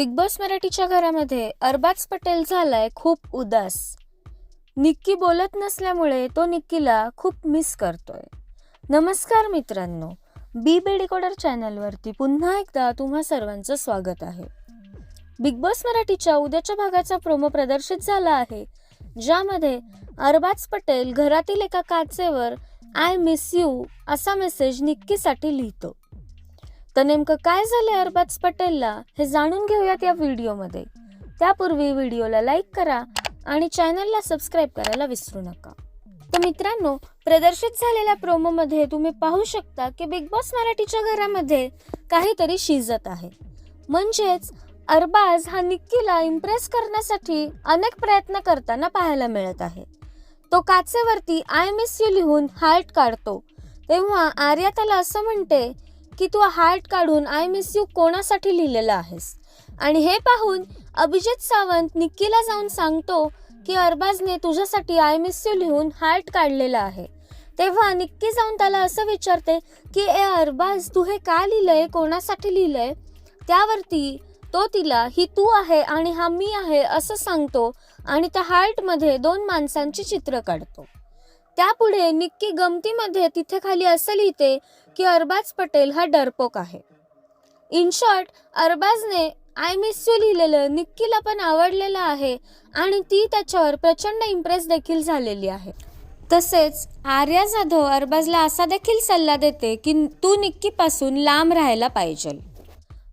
Big boss मराठीच्या घरामध्ये अरबाज पटेल झालाय खूप उदास. निक्की बोलत नसल्यामुळे तो निक्कीला खूप मिस करतोय. नमस्कार मित्रांनो बी बेडिकोडर चॅनलवरती पुन्हा एकदा तुम्हा सर्वांचं स्वागत आहे. बिग बॉस मराठीच्या उद्याच्या भागाचा प्रोमो प्रदर्शित झाला आहे ज्यामध्ये अरबाज पटेल घरातील एका काचेवर आय मिस यू असा मेसेज निक्कीसाठी लिहितो. तर नेमकं काय झालं अरबाज पटेलला हे जाणून घेऊयात या व्हिडिओमध्ये. त्यापूर्वी व्हिडिओला लाईक करा आणि चॅनलला सबस्क्राईब करायला विसरू नका. तर मित्रांनो प्रदर्शित झालेल्या प्रोमोमध्ये तुम्ही पाहू शकता की बिग बॉस मराठीच्या घरामध्ये काहीतरी शिजत आहे. म्हणजेच अरबाज हा निक्कीला इम्प्रेस करण्यासाठी अनेक प्रयत्न करताना पाहायला मिळत आहे. तो काचेवरती आय मिस यू लिहून हार्ट काढतो. तेव्हा आर्या त्याला असं म्हणते की तू हार्ट काढून आय मिस यू कोणासाठी लिहिलेलं आहेस? आणि हे पाहून अभिजित सावंत निक्कीला जाऊन सांगतो की अरबाजने तुझ्यासाठी आय मिस यू लिहून हार्ट काढलेलं आहे. तेव्हा निक्की जाऊन त्याला असं विचारते की ए अरबाज तू हे का लिहिलंय? कोणासाठी लिहिलंय? त्यावरती तो तिला ही तू आहे आणि हा मी आहे असं सांगतो आणि त्या हार्टमध्ये दोन माणसांची चित्र काढतो. त्यापुढे निक्की गमतीमध्ये तिथे खाली असं लिहिते की अरबाज पटेल हा डरपोक आहे. इन शॉर्ट अरबाजने आय मिस यू लिहिलेलं निक्कीला पण आवडलेलं आहे आणि ती त्याच्यावर प्रचंड इम्प्रेस देखील झालेली आहे. तसेच आर्या जाधव अरबाजला असा देखील सल्ला देते की तू निक्कीपासून लांब राहायला पाहिजे.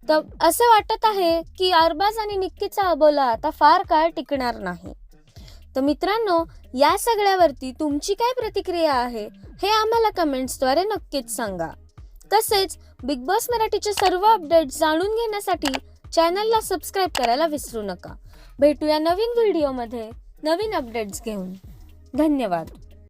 तर असं वाटत आहे की अरबाज आणि निक्कीचा अबोला आता फार काळ टिकणार नाही. तर मित्रांनो या सगळ्यावरती तुमची काय प्रतिक्रिया आहे हे आम्हाला कमेंट्सद्वारे नक्कीच सांगा. तसेच बिग बॉस मराठीचे सर्व अपडेट्स जाणून घेण्यासाठी चॅनलला सबस्क्राईब करायला विसरू नका. भेटूया नवीन व्हिडिओमध्ये नवीन अपडेट्स घेऊन. धन्यवाद.